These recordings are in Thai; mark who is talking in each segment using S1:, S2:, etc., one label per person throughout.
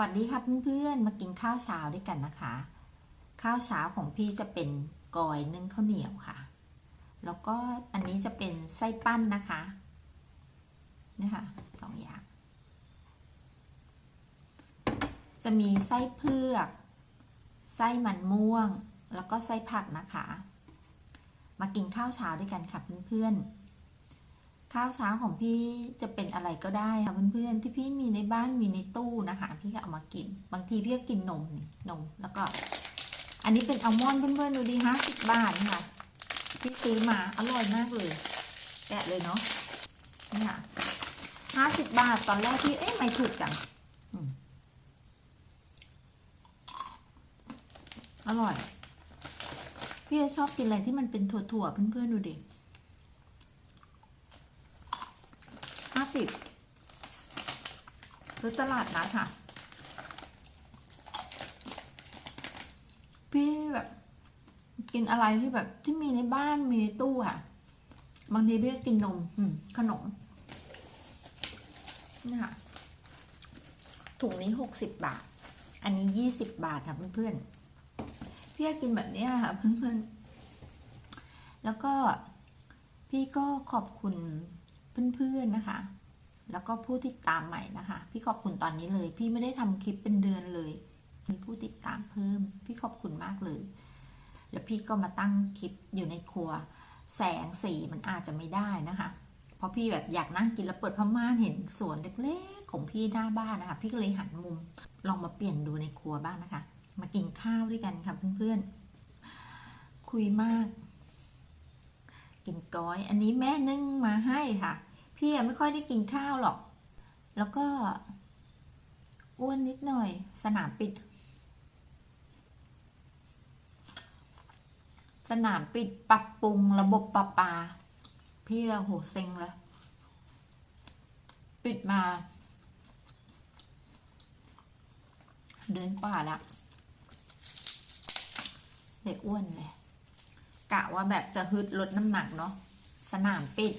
S1: วัสดีค่ะเพื่อนๆ มากินข้าวเช้าด้วยกันนะคะ ข้าวเช้าของพี่จะเป็นกอยนึ่งข้าวเหนียวค่ะ แล้วก็อันนี้จะเป็นไส้ปั้นนะคะนี่ค่ะสองอย่าง จะมีไส้เผือก ไส้มันม่วง แล้วก็ไส้ผักนะคะ มากินข้าวเช้าด้วยกันค่ะเพื่อนๆ ข้าวเช้าของพี่จะเป็นอะไรก็ได้ค่ะเพื่อนๆที่พี่มีในบ้านมีในตู้นะคะ พี่ก็เอามากิน บางทีพี่ก็กินนมนี่นมแล้วก็ อันนี้เป็นอัลมอนด์เพื่อนๆดูดีห้าสิบบาทค่ะที่ซื้อมาอร่อยมากเลยแกะเลยเนาะนี่ค่ะห้าสิบบาทตอนแรกพี่เอ๊ะไม่ถูกจังอืมอร่อย พี่ชอบกินอะไรที่มันเป็นถั่วๆเพื่อนๆดูดิ ห้า สิบซื้อตลาดนัดค่ะ พี่แบบ กินอะไรที่แบบที่มีในบ้านมีในตู้ค่ะ บางทีพี่ก็กินนมขนมนี่ค่ะถุงนี้หกสิบบาท อันนี้ยี่สิบบาทค่ะเพื่อนๆ พี่ก็กินแบบนี้ค่ะเพื่อนๆ แล้วก็พี่ก็ขอบคุณเพื่อนๆนะคะ แล้วก็ผู้ติดตามใหม่นะคะ พี่ขอบคุณตอนนี้เลย พี่ไม่ได้ทำคลิปเป็นเดือนเลย มีผู้ติดตามเพิ่ม พี่ขอบคุณมากเลย แล้วพี่ก็มาตั้งคลิปอยู่ในครัว แสงสีมันอาจจะไม่ได้นะคะ เพราะพี่แบบอยากนั่งกินแล้วเปิดผ้าม่านเห็นสวนเล็กๆของพี่หน้าบ้านนะคะ พี่ก็เลยหันมุมลองมาเปลี่ยนดูในครัวบ้างนะคะ มากินข้าวด้วยกันค่ะเพื่อนๆ คุยมาก กินก้อย อันนี้แม่นึ่งมาให้ค่ะ พี่ไม่ค่อยได้กินข้าวหรอก แล้วก็อ้วนนิดหน่อย สนามปิด สนามปิดปรับปรุงระบบประปา พี่เราโหเซ็งเลยปิดมา เดือนกว่าแล้วเด็กอ้วนเลยกะว่าแบบจะฮึดลดน้ำหนักเนาะสนามปิด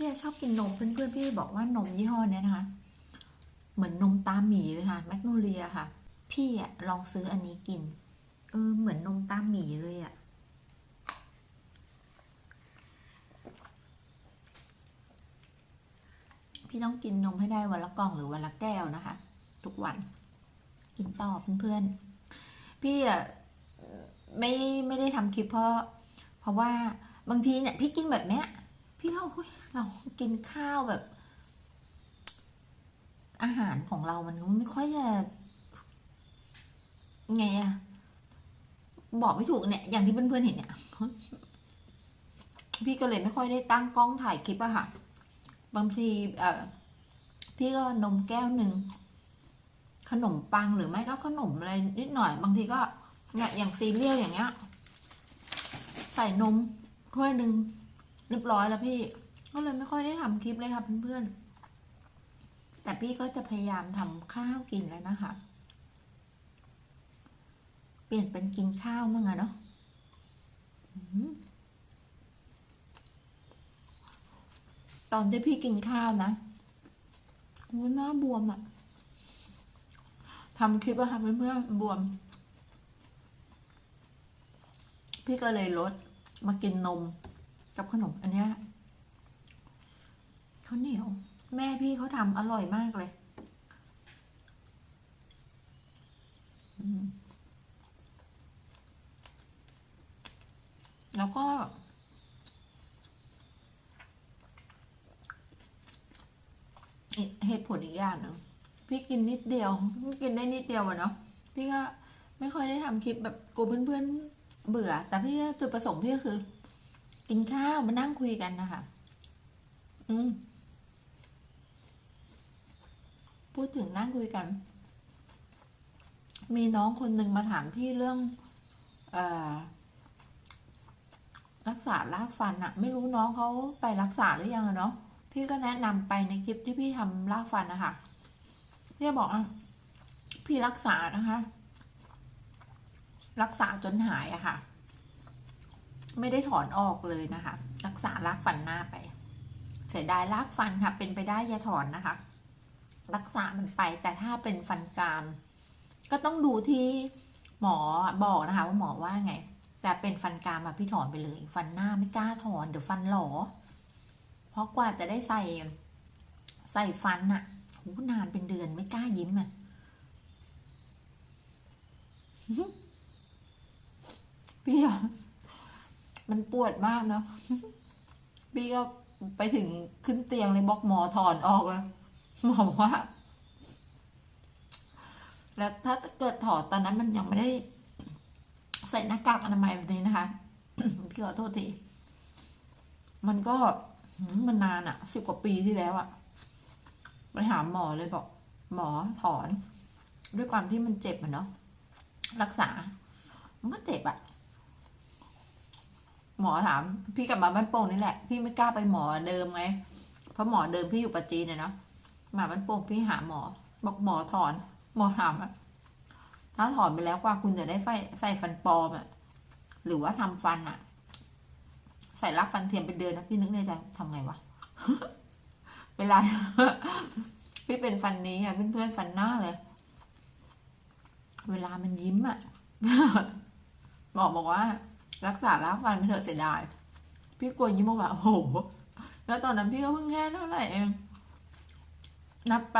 S1: พี่ชอบกินนมเพื่อนๆพี่บอกว่านมยี่ห้อเนี้ยนะคะ เหมือนนมตาหมีเลยค่ะแมกโนเลียค่ะ พี่อะลองซื้ออันนี้กิน เออ เหมือนนมตาหมีเลยอะพี่ต้องกินนมให้ได้วันละกล่องหรือวันละแก้วนะคะ ทุกวัน กินต่อเพื่อนๆ พี่อะไม่ไม่ได้ทำคลิปเพราะ เพราะว่าบางทีเนี่ยพี่กินแบบเนี้ย พี่ก็ เรากินข้าวแบบ อาหารของเรามันไม่ค่อยจะไงอะบอกไม่ถูกเนี่ย อย่างที่เพื่อนๆเห็นเนี่ย พี่ก็เลยไม่ค่อยได้ตั้งกล้องถ่ายคลิปอะค่ะ บางทีเออพี่ก็นมแก้วหนึ่งขนมปังหรือไม่ก็ขนมอะไรนิดหน่อย บางทีก็เนี่ยอย่างซีเรียลอย่างเงี้ย ใส่นมถ้วยหนึ่งเรียบร้อยแล้วพี่ ก็เลยไม่ค่อยได้ทำคลิปเลยค่ะเพื่อนๆ แต่พี่ก็จะพยายามทำข้าวกินแล้วนะคะ เปลี่ยนเป็นกินข้าวมั่งอะเนาะตอนที่พี่กินข้าวนะโอ้หน้าบวมอะทำคลิปอะค่ะเพื่อนๆบวม พี่ก็เลยลดมากินนมกับขนมอันเนี้ย ข้าวเหนียว แม่พี่เขาทำอร่อยมากเลยแล้วก็ เหตุผลอีกอย่างหนึ่งพี่กินนิดเดียวกินได้นิดเดียวอะเนาะพี่ก็ไม่ค่อยได้ทำคลิปแบบกลัวเพื่อนๆเบื่อ แต่พี่จุดประสงค์พี่ก็คือ กินข้าวมานั่งคุยกันนะคะอืม พูดถึงนั่งคุยกัน มีน้องคนหนึ่งมาถามพี่เรื่องอรักษารากฟันอะไม่รู้น้องเขาไปรักษาหรือยังอะเนาะพี่ก็แนะนำไปในคลิปที่พี่ทำรากฟันนะคะพี่บอกอะพี่รักษานะคะ รักษาจนหายอะค่ะ ไม่ได้ถอนออกเลยนะคะ รักษารากฟันหน้าไป เสียดายรากฟันค่ะ เป็นไปได้อย่าถอนนะคะ รักษามันไป แต่ถ้าเป็นฟันกราม ก็ต้องดูที่หมอบอกนะคะ ว่าหมอว่าไง แต่เป็นฟันกรามอะพี่ถอนไปเลย ฟันหน้าไม่กล้าถอนเดี๋ยวฟันหลอเพราะกว่าจะได้ใส่ใส่ฟันอะโหนานเป็นเดือนไม่กล้ายิ้มอะพี่อะมันปวดมากเนาะพี่ก็ไปถึงขึ้นเตียงเลยบอกหมอถอนออกเลย หมอบอกว่า แล้วถ้าเกิดถอดตอนนั้นมันยังไม่ได้ใส่หน้ากากอนามัยแบบนี้นะคะพี่ขอโทษทีมันก็มันนานอะสิบกว่าปีที่แล้วอะไปหาหมอเลยบอก หมอถอน ด้วยความที่มันเจ็บอะเนาะรักษา มันก็เจ็บอะหมอถาม พี่กลับมาบ้านโป่งนี่แหละ พี่ไม่กล้าไปหมอเดิมไงเพราะหมอเดิมพี่อยู่ปัจจีนเนาะ หมาบ้านโป่งพี่หาหมอ บอกหมอถอน หมอถามอะถ้าถอนไปแล้วกว่าคุณจะได้ใส่ใส่ฟันปลอมอะหรือว่าทำฟันอะใส่รักฟันเทียมเป็นเดือนนะพี่นึกในใจทำไงวะเวลา พี่เป็นฟันนี้อะเพื่อนๆฟันหน้าเลย เวลามันยิ้มอะหมอบอกว่า รักษาล้างฟันไปเถอะเสียดายพี่กลัวยิ้มออกมาโอ้โหแล้วตอนนั้นพี่ก็เพิ่งแค่เท่าไหร่เอง นับไป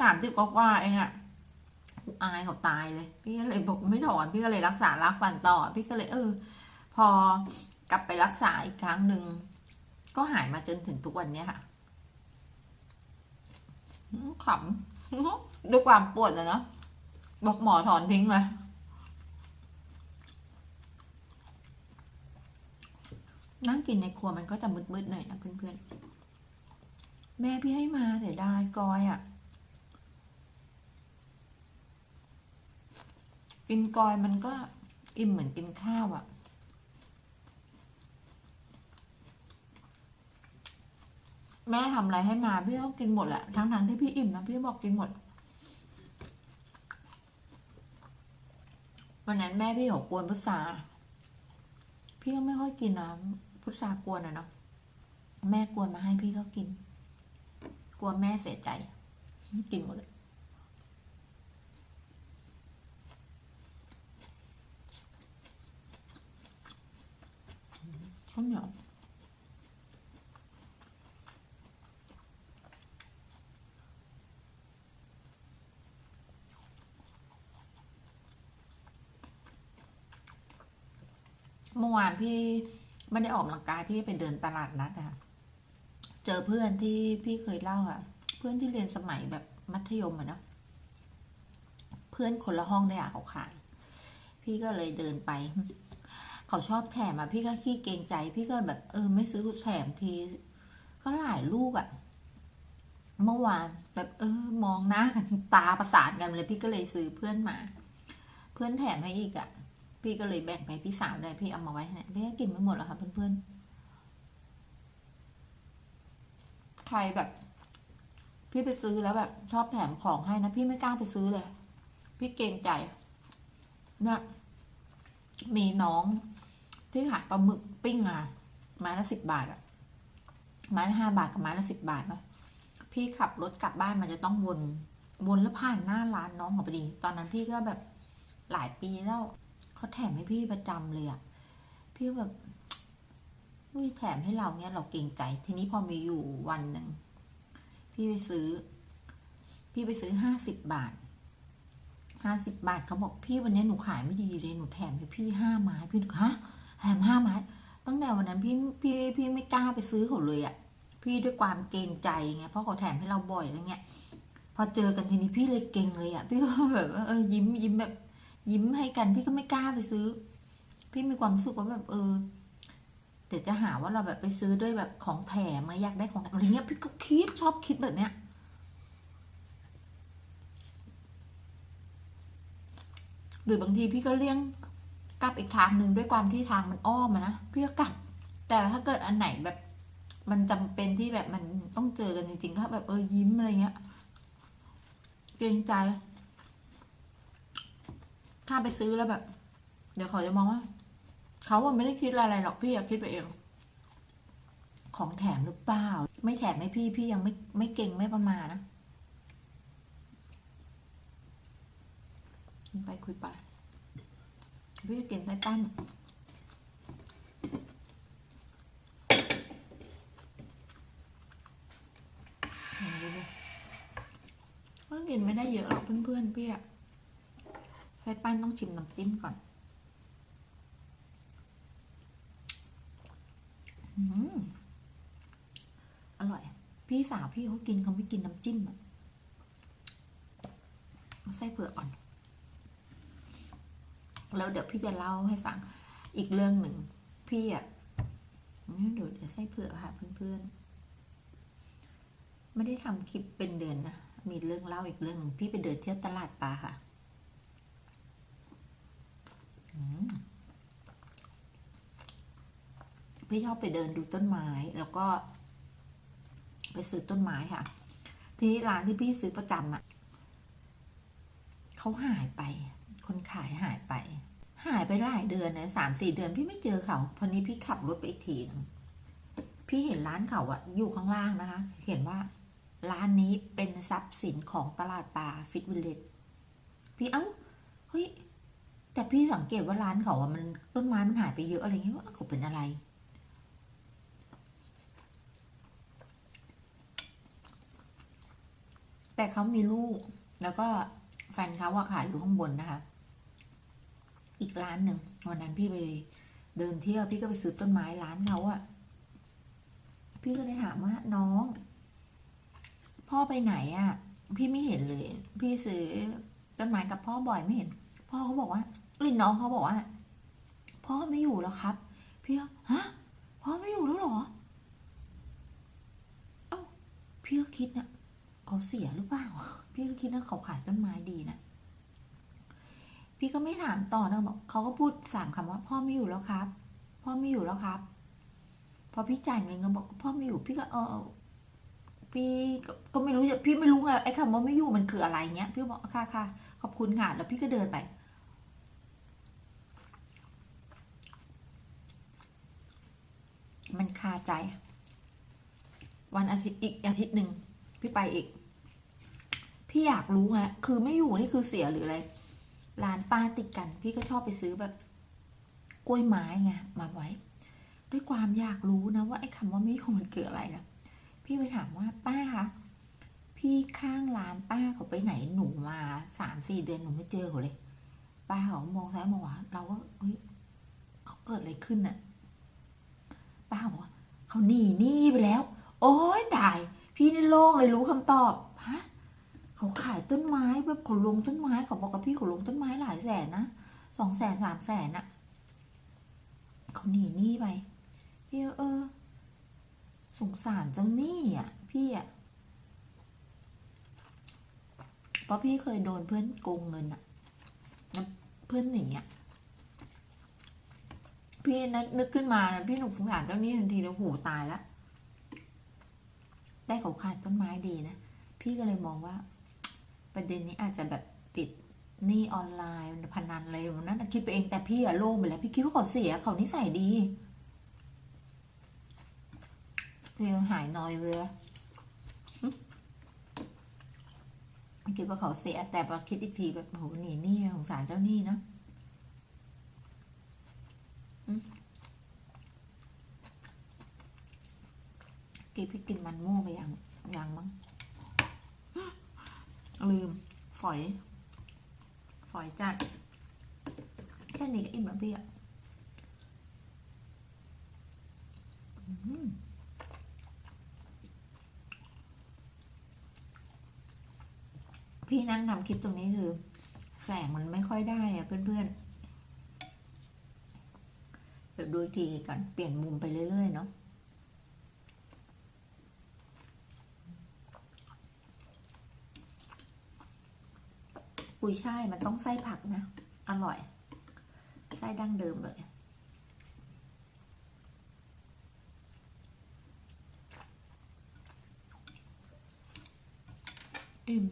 S1: สามสิบกว่าๆเองอะอายเขาตายเลย พี่ก็เลยบอกไม่ถอนพี่ก็เลยรักษาล้างฟันต่อ พี่ก็เลยเออ พอกลับไปรักษาอีกครั้งหนึ่งก็หายมาจนถึงทุกวันเนี้ยค่ะขำด้วยความปวดเลยเนาะบอกหมอถอนทิ้งเลยนั่งกินในครัวมันก็จะมืดๆหน่อยนะเพื่อนๆ แม่พี่ให้มาเสียดายกอยอะ่ะ กินกอยมันก็อิ่มเหมือนกินข้าวอะ่ะ แม่ทำอะไรให้มาพี่ก็กินหมดแหละทั้งๆที่พี่อิ่มนะพี่บอกกินหมดวันนั้นแม่พี่เขากวนพุทราพี่ก็ไม่ค่อยกินนะพุทรากวนอะเนาะแม่กวนมาให้พี่ก็กิน กลัวแม่เสียใจกินหมดเลยข้าวเหนียวเมื่อวานพี่ไม่ได้ออกกำลังกายพี่ไปเดินตลาดนัดอะ เจอเพื่อนที่พี่เคยเล่าอะเพื่อนที่เรียนสมัยแบบมัธยมอะเนาะเพื่อนคนละห้องได้อะเขาขาย พี่ก็เลยเดินไป เขาชอบแถมอะพี่ก็ขี้เกรงใจ พี่ก็แบบเออไม่ซื้อแถมที ก็หลายลูกอะเมื่อวานแบบเออมองหน้ากันตาประสานกันเลย พี่ก็เลยซื้อเพื่อนมา เพื่อนแถมให้อีกอะพี่ก็เลยแบ่งไปพี่สาวได้พี่เอามาไว้ให้พี่ก็กินไม่หมดหรอกค่ะเพื่อนๆ ใครแบบ พี่ไปซื้อแล้วแบบ ชอบแถมของให้นะพี่ไม่กล้าไปซื้อเลย พี่เกรงใจเนี่ยมีน้องที่ขายปลาหมึกปิ้งอะไม้ละสิบบาทอะไม้ละห้าบาทกับไม้ละสิบบาทเนาะพี่ขับรถกลับบ้านมันจะต้องวน วนแล้วผ่านหน้าร้านน้องของพอดี ตอนนั้นพี่ก็แบบหลายปีแล้วเขาแถมให้พี่ประจำเลยอะพี่แบบ อุ้ยแถมให้เราเนี้ยเราเกรงใจ ทีนี้พอมีอยู่วันหนึ่งพี่ไปซื้อ พี่ไปซื้อห้าสิบบาทห้าสิบบาทเขาบอกพี่วันนี้หนูขายไม่ดีเลยหนูแถมให้พี่ห้าไม้พี่ฮะแถมห้าไม้ ตั้งแต่วันนั้นพี่พี่พี่ไม่กล้าไปซื้อเขาเลยอะ่ะ พี่ด้วยความเกรงใจไงเพราะเขาแถมให้เราบ่อยอะไรเงี้ยพอเจอกันทีนี้พี่เลยเกรงเลยอะ่ะ พี่ก็แบบเออยิ้มยิ้มแบบ ยิ้มให้กัน พี่ก็ไม่กล้าไปซื้อ พี่มีความรู้สึกว่าแบบเออ เดี๋ยวจะหาว่าเราแบบไปซื้อด้วยแบบของแถมมาอยากได้ของแถมอะไรเงี้ยพี่ก็คิดชอบคิดแบบเนี้ยหรือบางทีพี่ก็เลี่ยงกลับอีกทางหนึ่งด้วยความที่ทางมันอ้อมอะนะพี่ก็กลับ แต่ถ้าเกิดอันไหนแบบ มันจำเป็นที่แบบมันต้องเจอกันจริงๆก็แบบเออยิ้มอะไรเงี้ยเกรงใจ ถ้าไปซื้อแล้วแบบ เดี๋ยวเขาจะมองว่า เขาอะไม่ได้คิดอะไรหรอกพี่อยากคิดไปเอง ของแถมหรือเปล่า ไม่แถมให้พี่พี่ยังไม่ไม่เก่งไม่ประมาณนะไปคุยไปพี่จะกินไส้ปั้นลองดูดิก็กินไม่ได้เยอะหรอกเพื่อนๆพี่อะไส้ปั้นต้องชิมน้ำจิ้มก่อน อร่อย พี่สาวพี่เขากินเขาไม่กินน้ำจิ้มอะไส้เผือกก่อน แล้วเดี๋ยวพี่จะเล่าให้ฟังอีกเรื่องหนึ่ง พี่อะนี่ดูเดี๋ยวไส้เผือกค่ะเพื่อนๆ ไม่ได้ทำคลิปเป็นเดือนนะ มีเรื่องเล่าอีกเรื่องหนึ่งพี่ไปเดินเที่ยวตลาดปลาค่ะอืม พี่ชอบไปเดินดูต้นไม้ แล้วก็ ไปซื้อต้นไม้ค่ะ ทีนี้ร้านที่พี่ซื้อประจำอะเขาหายไป คนขายหายไป หายไปหลายเดือนนะสามสี่เดือนพี่ไม่เจอเขาพอนี้พี่ขับรถไปอีกทีนึงพี่เห็นร้านเขาอะอยู่ข้างล่างนะคะ เขียนว่า ร้านนี้เป็นทรัพย์สินของตลาดปลาฟิตวิลเลจพี่เอ้าเฮ้ยแต่พี่สังเกตว่าร้านเขาอะมันต้นไม้มันหายไปเยอะอะไรเงี้ยว่าเขาเป็นอะไร แต่เขามีลูก แล้วก็แฟนเขาว่าขายอยู่ข้างบนนะคะ อีกร้านหนึ่งวันนั้นพี่ไปเดินเที่ยวพี่ก็ไปซื้อต้นไม้ร้านเขาอะพี่ก็เลยถามว่าน้อง พ่อไปไหนอะพี่ไม่เห็นเลย พี่ซื้อต้นไม้กับพ่อบ่อยไม่เห็น พ่อเขาบอกว่าเอ้ยน้องเขาบอกว่า พ่อไม่อยู่แล้วครับ พี่ก็ฮะพ่อไม่อยู่แล้วหรอ เอ้าพี่ก็คิดนะ เขาเสียหรือเปล่า พี่ก็คิดว่าเขาขายต้นไม้ดีนะ พี่ก็ไม่ถามต่อนะบอกเขาก็พูดสามคำว่า พ่อไม่อยู่แล้วครับ พ่อไม่อยู่แล้วครับ พอพี่จ่ายเงินก็บอกพ่อไม่อยู่ พี่ก็เออพี่ก็ไม่รู้จะพี่ไม่รู้ไงไอ้คำว่าไม่อยู่มันคืออะไรเงี้ย พี่บอกค่ะค่ะขอบคุณค่ะแล้วพี่ก็เดินไป มันคาใจ วันอาทิตย์อีกอาทิตย์หนึ่งพี่ไปอีก พี่อยากรู้ไงคือไม่อยู่นี่คือเสียหรืออะไรร้านป้าติดกัน พี่ก็ชอบไปซื้อแบบ กล้วยไม้ไงมาไว้ ด้วยความอยากรู้นะว่าไอ้คำว่าไม่อยู่มันคืออะไรนะพี่ไปถามว่าป้าคะพี่ข้างร้านป้าเขาไปไหนหนูมาสามสี่เดือนหนูไม่เจอเขาเลย ป้าเขามองซ้ายมองขวาเราก็เฮ้ยเขาเกิดอะไรขึ้นน่ะ ป้าบอกว่าเขาหนีหนี้ไปแล้ว โอ้ยตาย พี่นี่โล่งเลยรู้คำตอบฮะ เขาขายต้นไม้แบบเขาลงต้นไม้เขาบอกกับพี่เขาลงต้นไม้หลายแสนนะสองแสนสามแสนอะเขาหนีหนี้ไปพี่เออ สงสารเจ้าหนี้อะ พี่อะเพราะพี่เคยโดนเพื่อนโกงเงินอะเพื่อนหนีอะพี่นึกนึกขึ้นมานะพี่หนุกสงสารเจ้าหนี้ทันทีแล้วโหตายแล้วได้เขาขายต้นไม้ดีนะ พี่ก็เลยมองว่า ประเด็นนี้อาจจะแบบติดหนี้ออนไลน์พนันอะไรแบบนั้นคิดไปเองแต่พี่อะโล่งไปแล้วพี่คิดว่าเขาเสียเขานิสัยดีพี่ก็หายนอยเรือคิดว่าเขาเสียแต่พอคิดอีกทีแบบโหหนีหนี้สงสารเจ้าหนี้เนาะกี้พี่กินมันม่วงไปยังยังมั้ง ลืม ฝอย ฝอยจัด แค่นี้ก็อิ่มแล้วพี่อะพี่นั่งทำคลิปตรงนี้คือ แสงมันไม่ค่อยได้อะเพื่อนๆ เดี๋ยวดูอีกทีก่อน เปลี่ยนมุมไปเรื่อยๆเนาะ ยช่ายมันต้องไส้ผักนะ อร่อย ไส้ดั้งเดิมเลย อิ่ม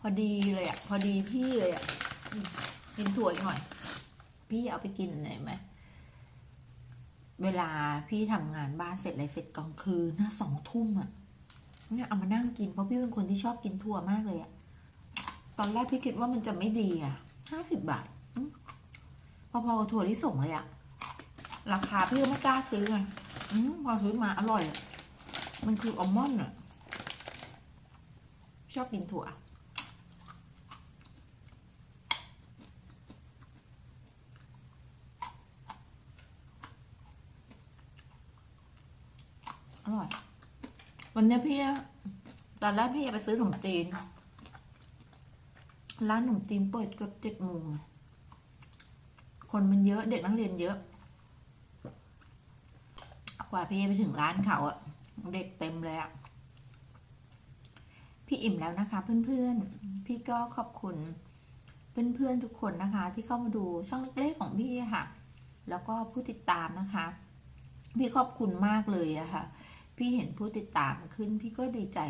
S1: พอดีเลยอะ พอดีพี่เลยอะอืมกินถั่วอีกหน่อย พี่เอาไปกินไหนไหม เวลาพี่ทำงานบ้านเสร็จอะไรเสร็จกลางคืนนะสองทุ่มอะเนี่ยเอามานั่งกินเพราะพี่เป็นคนที่ชอบกินถั่วมากเลยอะตอนแรกพี่คิดว่ามันจะไม่ดีอะห้าสิบบาทอพอๆกับถั่วที่ส่งเลยอะราคาพี่ก็ไม่กล้าซื้อไงอพอซื้อมาอร่อยอะมันคืออัลมอนด์อะชอบกินถั่ว อร่อย วันนี้พี่ตอนแรกพี่จะไปซื้อขนมจีน ร้านขนมจีนเปิดเกือบเจ็ดโมงคนมันเยอะเด็กนักเรียนเยอะ กว่าพี่ไปถึงร้านเขาอะเด็กเต็มเลยอะพี่อิ่มแล้วนะคะ เพื่อนๆ พี่ก็ขอบคุณ เพื่อนๆทุกคนนะคะ ที่เข้ามาดูช่องเล็กๆของพี่ค่ะ แล้วก็ผู้ติดตามนะคะ พี่ขอบคุณมากเลยอะค่ะ พี่เห็นผู้ติดตามขึ้นพี่ก็ดีใจ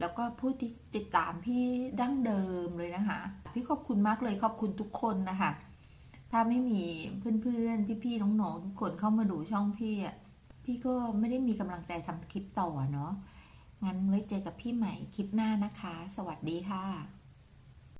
S1: แล้วก็ผู้ที่ติดตามพี่ดั้งเดิมเลยนะคะ พี่ขอบคุณมากเลยขอบคุณทุกคนนะคะ ถ้าไม่มีเพื่อนๆ พี่ๆน้องๆทุกคนเข้ามาดูช่องพี่อะพี่ก็ไม่ได้มีกำลังใจทำคลิปต่อเนาะงั้นไว้เจอกับพี่ใหม่คลิปหน้านะคะ สวัสดีค่ะ